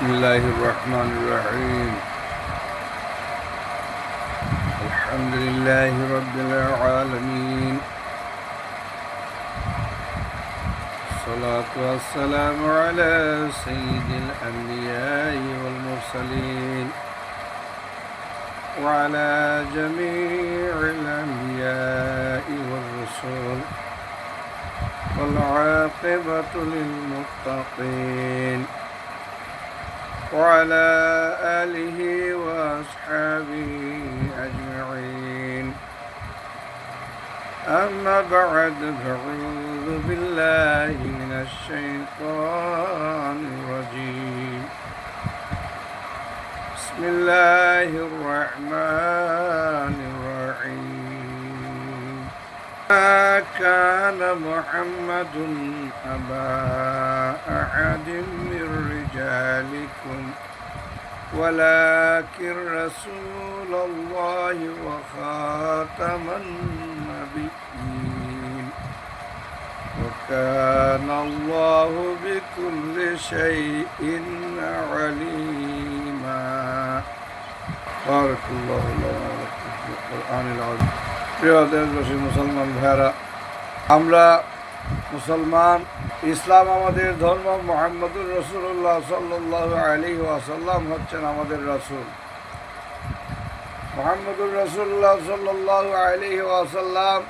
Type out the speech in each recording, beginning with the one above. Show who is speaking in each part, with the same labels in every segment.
Speaker 1: بسم الله الرحمن الرحيم. الحمد لله رب العالمين. الصلاة والسلام على سيد الأنبياء والمرسلين وعلى جميع الأنبياء والرسل والعاقبة للمتقين. وعلى آله وأصحابه أجمعين. أما بعد فأعوذ بالله من الشيطان الرجيم. بسم الله الرحمن الرحيم كان محمد أبا أحد من رجالكم ولكن رسول الله وخاتم النبيين. وكان الله بكل شيء عليما. بارك الله لنا في القرآن العظيم. প্রিয় দেশবাসী মুসলমান ভাইরা আমরা মুসলমান, ইসলাম আমাদের ধর্ম, মোহাম্মদুর রসুল্লাহ সাল্লাহ আলী ওয়াসাল্লাম হচ্ছেন আমাদের রসুল। মোহাম্মদুর রসুল্লাহ সাল্লাহ আলী ওয়াসাল্লাম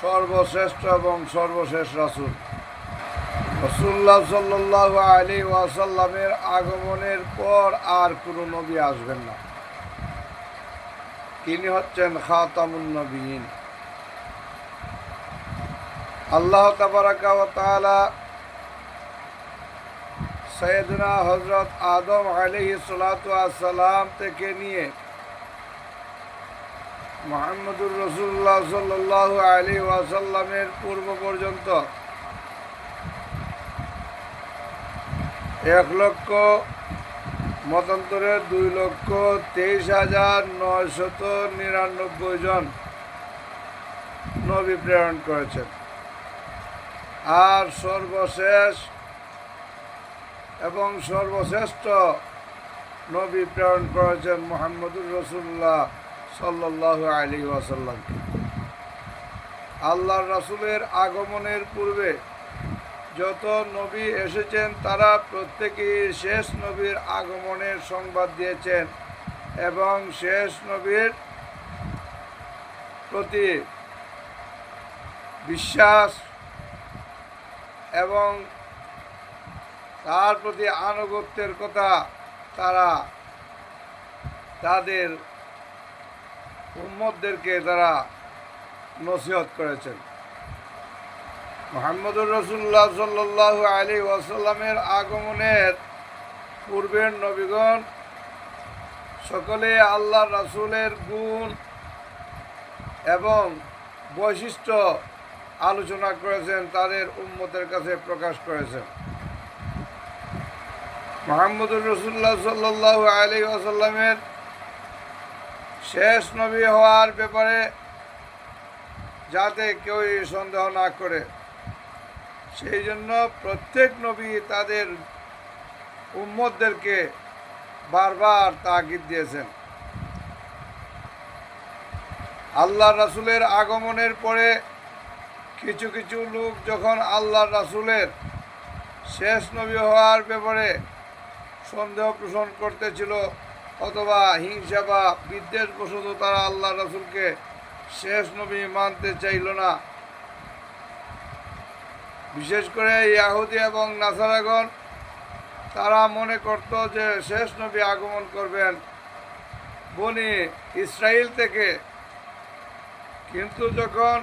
Speaker 1: সর্বশ্রেষ্ঠ এবং সর্বশেষ রাসুল। রসুল্লাহ সাল্লাহ আলী ওয়াসাল্লামের আগমনের পর আর কোনো নবী আসবেন না। তিনি হচ্ছেন খাতামুন নবীন। আল্লাহ তাবারাকা ওয়া তাআলা সৈয়দনা হজরত আদম আলাইহি সালাম থেকে নিয়ে মোহাম্মদুর রসুল্লাহ সাল্লাহ আলী ওয়াসাল্লামের পূর্ব পর্যন্ত এক লক্ষ মতান্তরে দুই লক্ষ তেইশ হাজার নয়শত নিরানব্বই জন নবী প্রেরণ করেছেন। আর সর্বশেষ এবং সর্বশ্রেষ্ঠ নবী প্রেরণ করেছেন মোহাম্মদুর রসুল্লাহ সাল্লাহ আলী ওয়াসাল্লামকে আল্লাহ রসুলের আগমনের পূর্বে যত নবী এসেছেন, তারা প্রত্যেকেই শেষ নবীর আগমনের সংবাদ দিয়েছেন এবং শেষ নবীর প্রতি বিশ্বাস এবং তার প্রতি আনুগত্যের কথা তারা তাদের উম্মদদেরকে তারা নসিহত করেছেন। মোহাম্মদুর রসুল্লাহ সাল্লাহ আলী ওয়াসাল্লামের আগমনের পূর্বের নবীগণ, সকলে আল্লাহ রাসুলের গুণ এবং বৈশিষ্ট্য আলোচনা করেছেন, তাদের উম্মতের কাছে প্রকাশ করেছেন। মোহাম্মদুর রসুল্লাহ সাল্লাহ আলী ওয়াসাল্লামের শেষ নবী হওয়ার ব্যাপারে যাতে কেউই সন্দেহ না করে। সেই জন্য প্রত্যেক নবী তাদের উম্মদদেরকে বারবার তাগিদ দিয়েছেন। আল্লাহ রাসুলের আগমনের পরে কিছু কিছু লোক যখন আল্লাহ রাসুলের শেষ নবী হওয়ার ব্যাপারে সন্দেহ পোষণ করতেছিল অথবা হিংসা বা বিদ্বেষবশত তারা আল্লাহ রাসুলকে শেষ নবী মানতে চাইল না বিশেষ করে ইয়াহুদি এবং নাসারাগণ, তারা মনে করত যে শেষ নবী আগমন করবেন বনি ইসরায়েল থেকে। কিন্তু যখন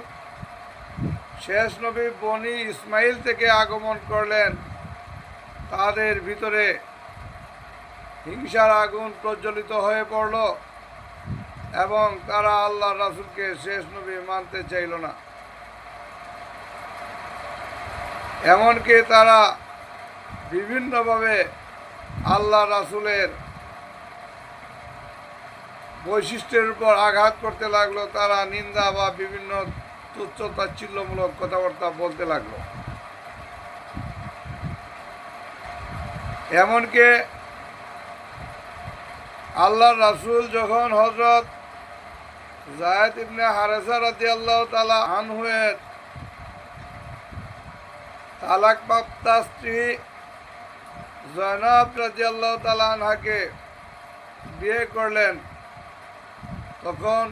Speaker 1: শেষ নবী বনি ইসমাইল থেকে আগমন করলেন, তাদের ভিতরে হিংসার আগুন প্রজ্বলিত হয়ে পড়ল এবং তারা আল্লাহ রাসুলকে শেষ নবী মানতে চাইল না। এমনকি তারা বিভিন্নভাবে আল্লাহ রাসুলের বৈশিষ্ট্যের উপর আঘাত করতে লাগল, তারা নিন্দা বা বিভিন্ন তুচ্ছ তাচ্ছিল্যমূলক কথাবার্তা বলতে লাগল। এমনকি আল্লাহ রাসূল যখন হজরত জায়দ ইবনে হারেসা রাদি আল্লাহ তালা আনহুয়ের তালাক প্রাপ্তা স্ত্রী জয়নাব রাজি আল্লাহ তালা আনহাকে বিয়ে করলেন। তখন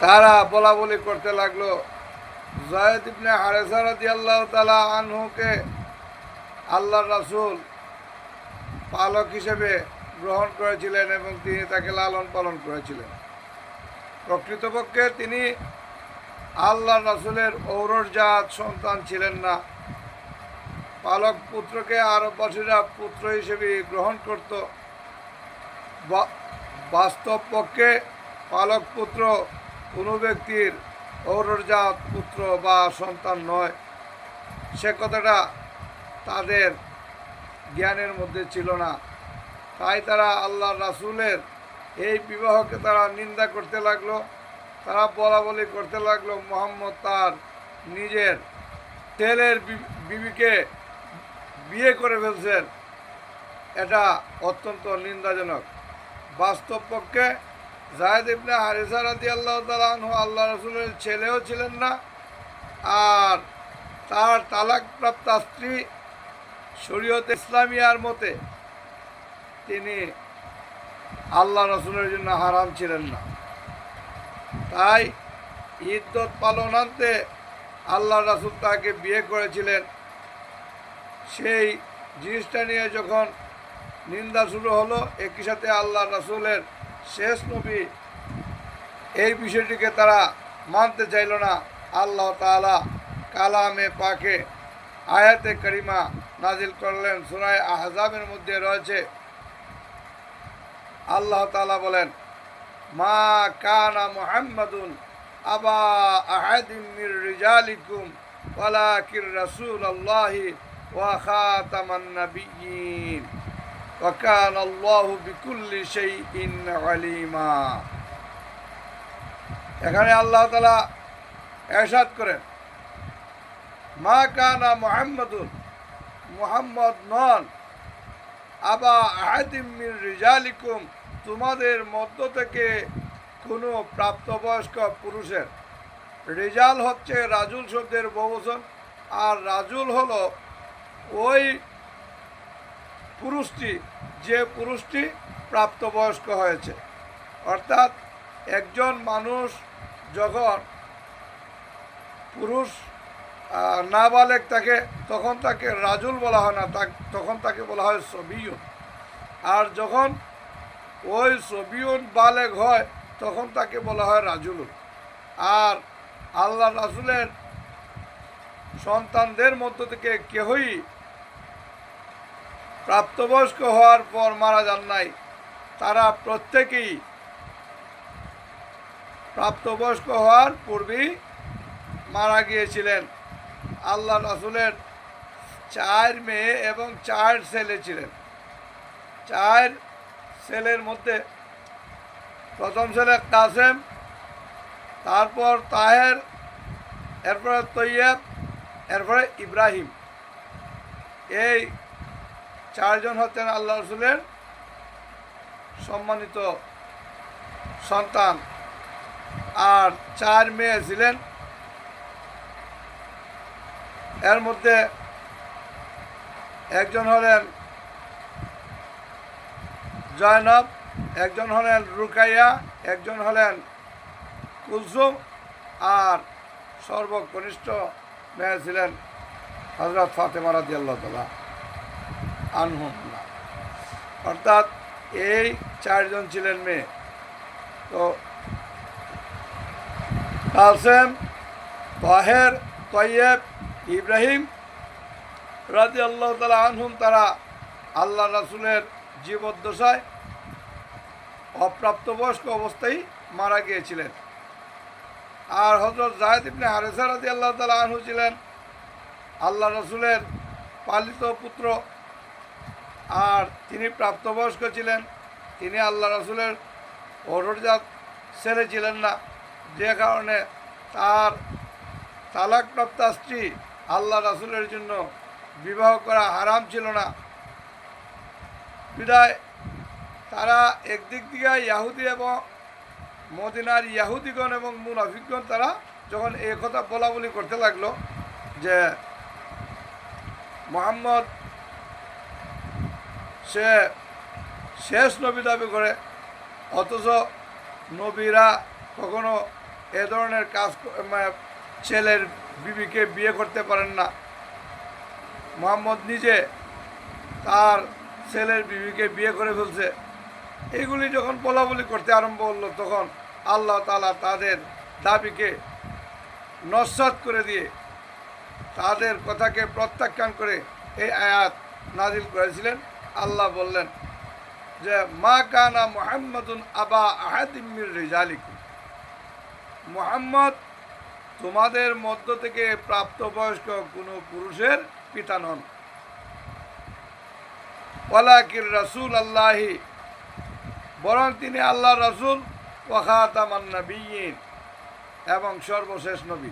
Speaker 1: তারা বলা বলি করতে লাগল। জয়েদ ইবনে হারেসা রাদি আল্লাহ তালা আনহুকে আল্লাহ রাসূল পালক হিসেবে গ্রহণ করেছিলেন এবং তিনি তাকে লালন পালন করেছিলেন। প্রকৃতপক্ষে তিনি আল্লাহ রাসূলের ঔরসজাত সন্তান ছিলেন না। পালক পুত্রকে আরববাসীরা পুত্র হিসেবে গ্রহণ করত। বাস্তব পক্ষে পালক পুত্র কোনো ব্যক্তির ঔরসজাত পুত্র বা সন্তান নয়। সে কথাটা তাদের জ্ঞানের মধ্যে ছিল না। তাই তারা আল্লাহ রাসূলের এই বিবাহকে তারা নিন্দা করতে লাগল। তারা বলা বলি করতে লাগল, মোহাম্মদ তার নিজের ছেলের বি- বিবিকে বিয়ে করে ফেলছেন। এটা অত্যন্ত নিন্দাজনক। বাস্তব পক্ষে জায়দ ইবনে হারিসা রাদি আল্লাহ তালু আল্লাহ রসুলের ছেলেও ছিলেন না, আর তার তালাকপ্রাপ্ত স্ত্রী শরীয়ত ইসলামিয়ার মতে তিনি আল্লাহ রসুলের জন্য হারাম ছিলেন না। তাই ঈদত পালনান্তে আল্লাহ রাসুল তাকে বিয়ে করেছিলেন। সেই জিনিসটা নিয়ে যখন নিন্দা শুরু হলো, একই সাথে আল্লাহ রাসুলের শেষ নবী এই বিষয়টিকে তারা মানতে চাইল না। আল্লাহ তাআলা কালামে পাকে আয়াতে করিমা নাজিল করলেন। সুরায় আহজাবের মধ্যে রয়েছে। আল্লাহ তাআলা বলেন মা কানা মুহাম্মাদুন আবা আহাদিম মির রিজালিকুম ওয়ালাকির রাসূলুল্লাহি ওয়া খাতামান নাবিয়্যিন ওয়া কানা আল্লাহু বিকুল্লি শাইইন আলিমা। এখানে আল্লাহ তাআলা এরশাদ করেন, মা কানা মুহাম্মাদুন, মুহাম্মদ নন, আবা আহাদিম মির রিজালিকুম তোমাদের মধ্য থেকে কোনো প্রাপ্তবয়স্ক পুরুষের। রেজাল হচ্ছে রাজুল শব্দের বহুবচন, আর রাজুল হলো ওই পুরুষটি, যে পুরুষটি প্রাপ্তবয়স্ক হয়েছে। অর্থাৎ একজন মানুষ যখন পুরুষ নাবালেক তাকে, তখন তাকে রাজুল বলা হয় না তখন তাকে বলা হয় সবিয়ন। আর যখন ওই সবিয়ন বালেক হয়, তখন তাকে বলা হয় রাজুল। আর আল্লাহ রাসুলের সন্তানদের মধ্য থেকে কেহই প্রাপ্তবয়স্ক হওয়ার পর মারা যান নাই। তারা প্রত্যেকেই প্রাপ্তবয়স্ক হওয়ার পূর্বেই মারা গিয়েছিলেন। আল্লাহ রাসুলের চার মেয়ে এবং চার ছেলে ছিলেন। চার ছেলের মধ্যে প্রথম ছেলে কাসেম, তারপর তাহের, এরপরে তৈয়ব, এরপরে ইব্রাহিম। এই চারজন হচ্ছেন আল্লাহ রসুলের সম্মানিত সন্তান। আর চার মেয়ে ছিলেন। এর মধ্যে একজন হলেন জয়নব, একজন হলেন রুকাইয়া, একজন হলেন কুলসুম আর সর্বকনিষ্ঠ মেয়ে ছিলেন হজরত ফাতেমা রাজি আল্লাহ তালা অর্থাৎ এই চারজন ছিলেন মেয়ে। তো কাসেম তাহের, তৈয়ব, ইব্রাহিম রাজি আল্লাহ তালা আনহুম, তারা আল্লাহ রাসুলের জীবদ্দশায় অপ্রাপ্তবয়স্ক অবস্থায় মারা গিয়েছিলেন। আর হজরত জাহেদ ইবনে হারেসা রাজি আল্লাহ তালা আনহু ছিলেন আল্লাহ রসুলের পালিত পুত্র। আর তিনি প্রাপ্তবয়স্ক ছিলেন, তিনি আল্লাহ রসুলের অরজাত ছেলে ছিলেন না। যে কারণে তার তালাকপ্রাপ্তা স্ত্রী আল্লাহ রাসুলের জন্য বিবাহ করা হারাম ছিল না। বিদায়। তারা একদিক দিয়ে ইয়াহুদি এবং মদিনার ইয়াহুদিগণ এবং মুনাফিকগণ তারা যখন এই কথা বলা বলি করতে লাগল যে মোহাম্মদ সে শেষ নবী দাবি করে, অথচ নবীরা কখনো এ ধরনের কাজ ছেলের বিবিকে বিয়ে করতে পারেন না। মোহাম্মদ নিজে তার ছেলের বিবিকে বিয়ে করে ফেলছে। এগুলি যখন বলাবলি করতে আরম্ভ করল, তখন আল্লাহ তালা তাদের দাবিকে নস্বাত করে দিয়ে তাদের কথাকে প্রত্যাখ্যান করে এই আয়াত নাজিল করেছিলেন। আল্লাহ বললেন যে, মা কানা মোহাম্মদুন আবা আহাদিমির রেজালিকুম। মোহাম্মদ তোমাদের মধ্য থেকে প্রাপ্তবয়স্ক কোনো পুরুষের পিতা নন। ওয়ালাকির রাসূল আল্লাহি বরং তিনি আল্লাহ রাসূল ওয়াখাতামান এবং সর্বশেষ নবী।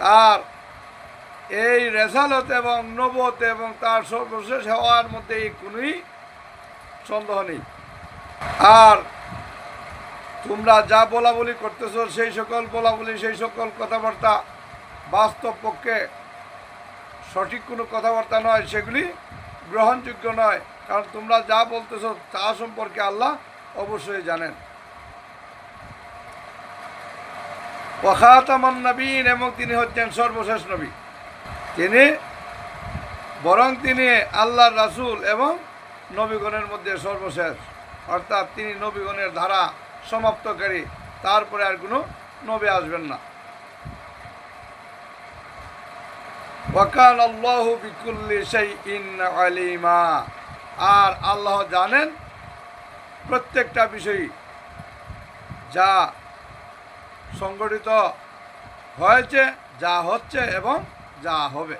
Speaker 1: তার এই রেসালত এবং নবত এবং তার সর্বশেষ হওয়ার মধ্যে কোনোই সন্দেহ নেই। আর তোমরা যা বলা বলি করতেছো, সেই সকল বলা বলি সেই সকল কথাবার্তা বাস্তব পক্ষে সঠিক কোনো কথাবার্তা নয়, সেগুলি গ্রহণযোগ্য নয়। কারণ তোমরা যা বলতেছো তা সম্পর্কে আল্লাহ অবশ্যই জানেন। ওয়াখাতামান নবীন এবং তিনি হচ্ছেন সর্বশেষ নবী। তিনি বরং তিনি আল্লাহর রাসূল এবং নবীগণের মধ্যে সর্বশেষ। অর্থাৎ তিনি নবীগণের ধারা সমাপ্তকারী, তারপরে আর কোনো নবী আসবেন না। ওয়াকান আল্লাহ বিকুল্লি সেই ইন আলিমা। আর আল্লাহ জানেন প্রত্যেকটা বিষয়ই যা সংগঠিত হয়েছে, যা হচ্ছে এবং যা হবে।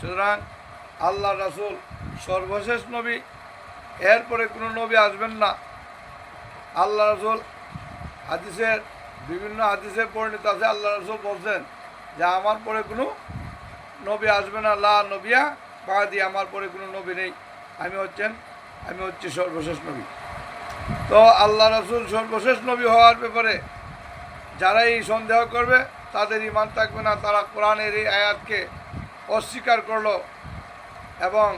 Speaker 1: সুতরাং আল্লাহ রাসুল সর্বশেষ নবী, এরপরে কোনো নবী আসবেন না। আল্লাহ রাসুল হাদিসের বিভিন্ন হাদিসে পরিণত আছে, আল্লাহ রসুল বলছেন যে আমার পরে কোনো নবী আসবে না, লা নবিয়া, বাদি আমার পরে কোনো নবী নেই। আমি হচ্ছেন, আমি হচ্ছি সর্বশেষ নবী। তো আল্লাহ রসুল সর্বশেষ নবী হওয়ার ব্যাপারে যারা এই সন্দেহ করবে, তাদের ইমান থাকবে না। তারা কোরআনের এই আয়াতকে অস্বীকার করল এবং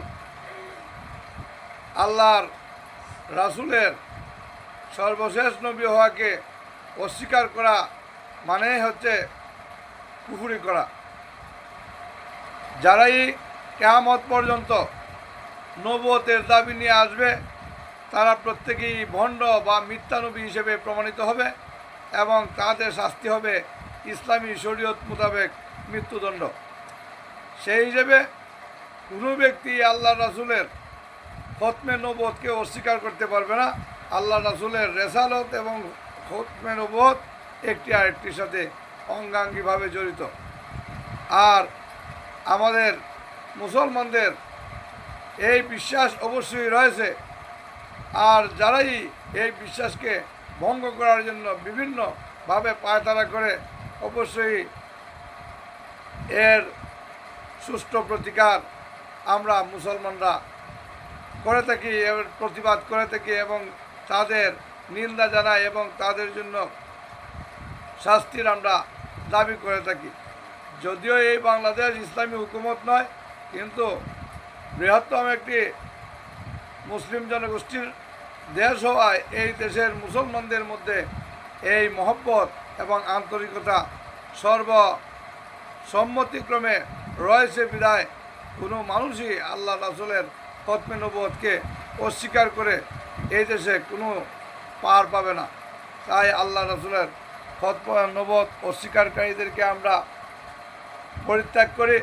Speaker 1: আল্লাহর রাসুলের সর্বশেষ নবী হওয়াকে অস্বীকার করা মানে হচ্ছে কুফুরি করা। যারাই কেয়ামত পর্যন্ত নবতের দাবি নিয়ে আসবে, তারা প্রত্যেকেই ভণ্ড বা মিথ্যানবী হিসেবে প্রমাণিত হবে এবং তাদের শাস্তি হবে ইসলামী শরীয়ত মোতাবেক মৃত্যুদণ্ড। সেই হিসেবে কোনো ব্যক্তি আল্লাহ রাসূলের খতমে নবতকে অস্বীকার করতে পারবে না। আল্লাহ রাসূলের রেসালত এবং খতমে নবত একটি আরেকটির সাথে অঙ্গাঙ্গিভাবে জড়িত। আর আমাদের মুসলমানদের এই বিশ্বাস অবশ্যই রয়েছে। আর যারাই এই বিশ্বাসকে ভঙ্গ করার জন্য বিভিন্নভাবে পায়তারা করে, অবশ্যই এর সুষ্ঠু প্রতিকার আমরা মুসলমানরা করে থাকি এর প্রতিবাদ করে থাকি এবং তাদের নিন্দা জানাই এবং তাদের জন্য শাস্তির আমরা দাবি করে থাকি। যদিও এই বাংলাদেশ ইসলামী হুকুমত নয়, কিন্তু বৃহত্তম একটি মুসলিম জনগোষ্ঠীর দেশ হওয়ায় এই দেশের মুসলমানদের মধ্যে এই মহব্বত এবং আন্তরিকতা সর্ব সম্মতিক্রমে রয়েছে বিদায়। কোনো মানুষই আল্লাহ রাসুলের খতমে অস্বীকার করে এই দেশে কোনো পার পাবে না। তাই আল্লাহ রাসুলের ও অস্বীকারীদেরকে আমরা পরিত্যাগ করি,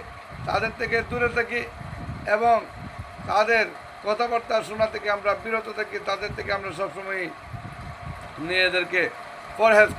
Speaker 1: তাদের থেকে দূরে থাকি এবং তাদের কথাবার্তা শোনা থেকে আমরা বিরত থাকি, তাদের থেকে আমরা সবসময় নিজেদেরকে পরহেজ